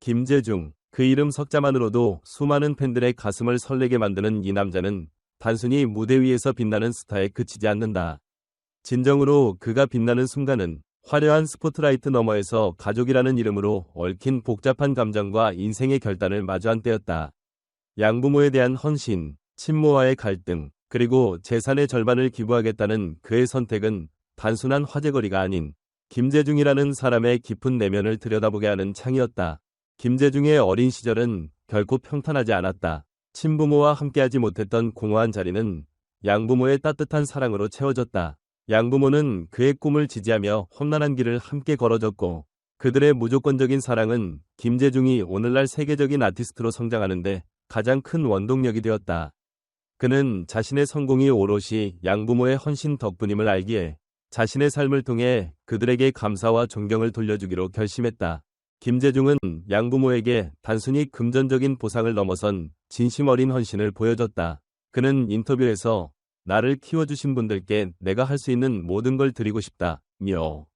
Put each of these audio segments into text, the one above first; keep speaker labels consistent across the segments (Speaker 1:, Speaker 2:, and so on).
Speaker 1: 김재중, 그 이름 석자만으로도 수많은 팬들의 가슴을 설레게 만드는 이 남자는 단순히 무대 위에서 빛나는 스타에 그치지 않는다. 진정으로 그가 빛나는 순간은 화려한 스포트라이트 너머에서 가족이라는 이름으로 얽힌 복잡한 감정과 인생의 결단을 마주한 때였다. 양부모에 대한 헌신, 친모와의 갈등, 그리고 재산의 절반을 기부하겠다는 그의 선택은 단순한 화제거리가 아닌 김재중이라는 사람의 깊은 내면을 들여다보게 하는 창이었다. 김재중의 어린 시절은 결코 평탄하지 않았다. 친부모와 함께하지 못했던 공허한 자리는 양부모의 따뜻한 사랑으로 채워졌다. 양부모는 그의 꿈을 지지하며 험난한 길을 함께 걸어줬고 그들의 무조건적인 사랑은 김재중이 오늘날 세계적인 아티스트로 성장하는데 가장 큰 원동력이 되었다. 그는 자신의 성공이 오롯이 양부모의 헌신 덕분임을 알기에 자신의 삶을 통해 그들에게 감사와 존경을 돌려주기로 결심했다. 김재중은 양부모에게 단순히 금전적인 보상을 넘어선 진심 어린 헌신을 보여줬다. 그는 인터뷰에서 나를 키워주신 분들께 내가 할 수 있는 모든 걸 드리고 싶다. 며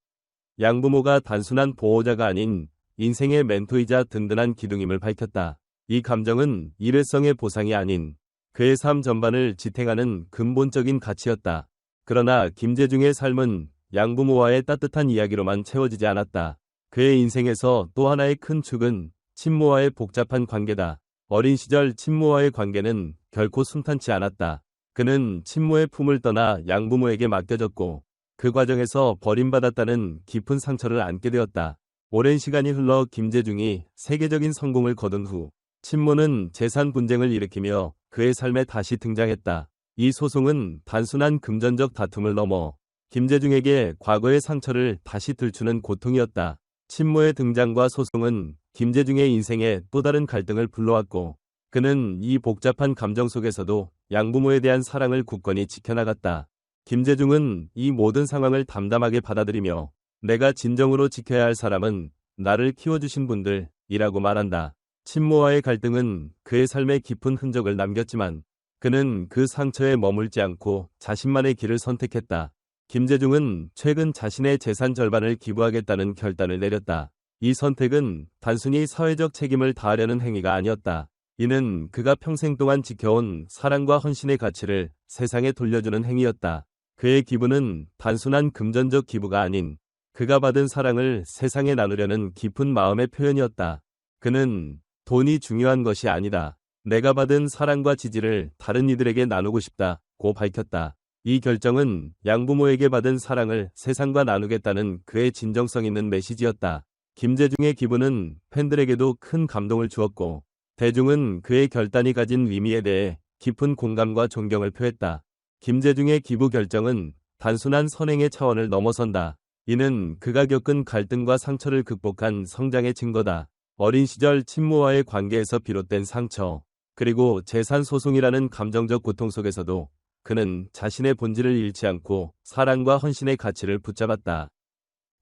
Speaker 1: 양부모가 단순한 보호자가 아닌 인생의 멘토이자 든든한 기둥임을 밝혔다. 이 감정은 일회성의 보상이 아닌 그의 삶 전반을 지탱하는 근본적인 가치였다. 그러나 김재중의 삶은 양부모와의 따뜻한 이야기로만 채워지지 않았다. 그의 인생에서 또 하나의 큰 축은 친모와의 복잡한 관계다. 어린 시절 친모와의 관계는 결코 순탄치 않았다. 그는 친모의 품을 떠나 양부모에게 맡겨졌고 그 과정에서 버림받았다는 깊은 상처를 안게 되었다. 오랜 시간이 흘러 김재중이 세계적인 성공을 거둔 후 친모는 재산 분쟁을 일으키며 그의 삶에 다시 등장했다. 이 소송은 단순한 금전적 다툼을 넘어 김재중에게 과거의 상처를 다시 들추는 고통이었다. 친모의 등장과 소송은 김재중의 인생에 또 다른 갈등을 불러왔고 그는 이 복잡한 감정 속에서도 양부모에 대한 사랑을 굳건히 지켜나갔다. 김재중은 이 모든 상황을 담담하게 받아들이며 내가 진정으로 지켜야 할 사람은 나를 키워주신 분들이라고 말한다. 친모와의 갈등은 그의 삶에 깊은 흔적을 남겼지만 그는 그 상처에 머물지 않고 자신만의 길을 선택했다. 김재중은 최근 자신의 재산 절반을 기부하겠다는 결단을 내렸다. 이 선택은 단순히 사회적 책임을 다하려는 행위가 아니었다. 이는 그가 평생 동안 지켜온 사랑과 헌신의 가치를 세상에 돌려주는 행위였다. 그의 기부는 단순한 금전적 기부가 아닌 그가 받은 사랑을 세상에 나누려는 깊은 마음의 표현이었다. 그는 돈이 중요한 것이 아니다. 내가 받은 사랑과 지지를 다른 이들에게 나누고 싶다. 고 밝혔다. 이 결정은 양부모에게 받은 사랑을 세상과 나누겠다는 그의 진정성 있는 메시지였다. 김재중의 기부는 팬들에게도 큰 감동을 주었고 대중은 그의 결단이 가진 의미에 대해 깊은 공감과 존경을 표했다. 김재중의 기부 결정은 단순한 선행의 차원을 넘어선다. 이는 그가 겪은 갈등과 상처를 극복한 성장의 증거다. 어린 시절 친모와의 관계에서 비롯된 상처, 그리고 재산 소송이라는 감정적 고통 속에서도 그는 자신의 본질을 잃지 않고 사랑과 헌신의 가치를 붙잡았다.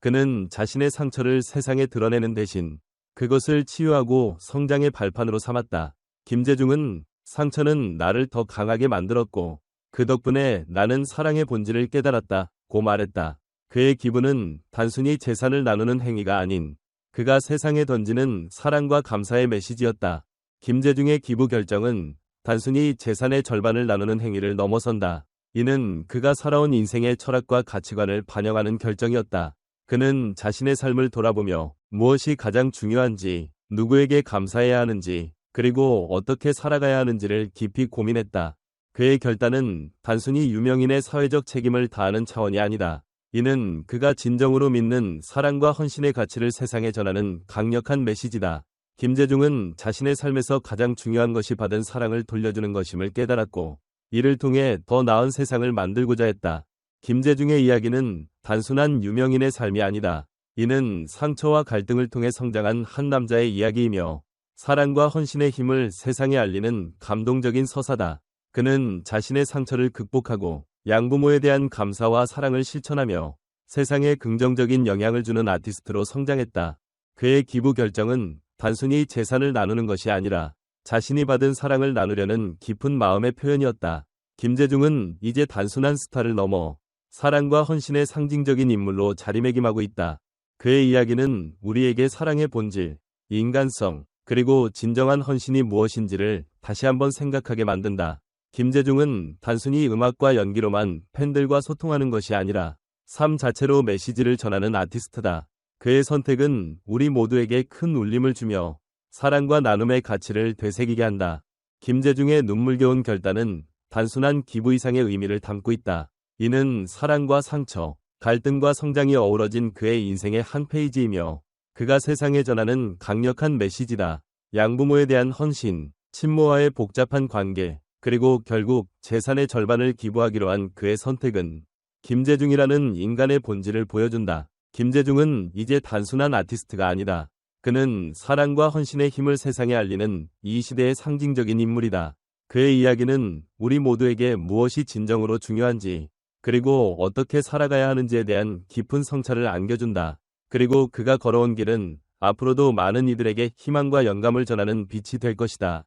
Speaker 1: 그는 자신의 상처를 세상에 드러내는 대신 그것을 치유하고 성장의 발판으로 삼았다. 김재중은 상처는 나를 더 강하게 만들었고 그 덕분에 나는 사랑의 본질을 깨달았다. 고 말했다. 그의 기분은 단순히 재산을 나누는 행위가 아닌 그가 세상에 던지는 사랑과 감사의 메시지였다. 김재중의 기부 결정은 단순히 재산의 절반을 나누는 행위를 넘어선다. 이는 그가 살아온 인생의 철학과 가치관을 반영하는 결정이었다. 그는 자신의 삶을 돌아보며 무엇이 가장 중요한지, 누구에게 감사해야 하는지, 그리고 어떻게 살아가야 하는지를 깊이 고민했다. 그의 결단은 단순히 유명인의 사회적 책임을 다하는 차원이 아니다. 이는 그가 진정으로 믿는 사랑과 헌신의 가치를 세상에 전하는 강력한 메시지다. 김재중은 자신의 삶에서 가장 중요한 것이 받은 사랑을 돌려주는 것임을 깨달았고 이를 통해 더 나은 세상을 만들고자 했다. 김재중의 이야기는 단순한 유명인의 삶이 아니다. 이는 상처와 갈등을 통해 성장한 한 남자의 이야기이며 사랑과 헌신의 힘을 세상에 알리는 감동적인 서사다. 그는 자신의 상처를 극복하고 양부모에 대한 감사와 사랑을 실천하며 세상에 긍정적인 영향을 주는 아티스트로 성장했다. 그의 기부 결정은 단순히 재산을 나누는 것이 아니라 자신이 받은 사랑을 나누려는 깊은 마음의 표현이었다. 김재중은 이제 단순한 스타를 넘어 사랑과 헌신의 상징적인 인물로 자리매김하고 있다. 그의 이야기는 우리에게 사랑의 본질, 인간성, 그리고 진정한 헌신이 무엇인지를 다시 한번 생각하게 만든다. 김재중은 단순히 음악과 연기로만 팬들과 소통하는 것이 아니라 삶 자체로 메시지를 전하는 아티스트다. 그의 선택은 우리 모두에게 큰 울림을 주며 사랑과 나눔의 가치를 되새기게 한다. 김재중의 눈물겨운 결단은 단순한 기부 이상의 의미를 담고 있다. 이는 사랑과 상처, 갈등과 성장이 어우러진 그의 인생의 한 페이지이며 그가 세상에 전하는 강력한 메시지다. 양부모에 대한 헌신, 친모와의 복잡한 관계, 그리고 결국 재산의 절반을 기부하기로 한 그의 선택은 김재중이라는 인간의 본질을 보여준다. 김재중은 이제 단순한 아티스트가 아니다. 그는 사랑과 헌신의 힘을 세상에 알리는 이 시대의 상징적인 인물이다. 그의 이야기는 우리 모두에게 무엇이 진정으로 중요한지, 그리고 어떻게 살아가야 하는지에 대한 깊은 성찰을 안겨준다. 그리고 그가 걸어온 길은 앞으로도 많은 이들에게 희망과 영감을 전하는 빛이 될 것이다.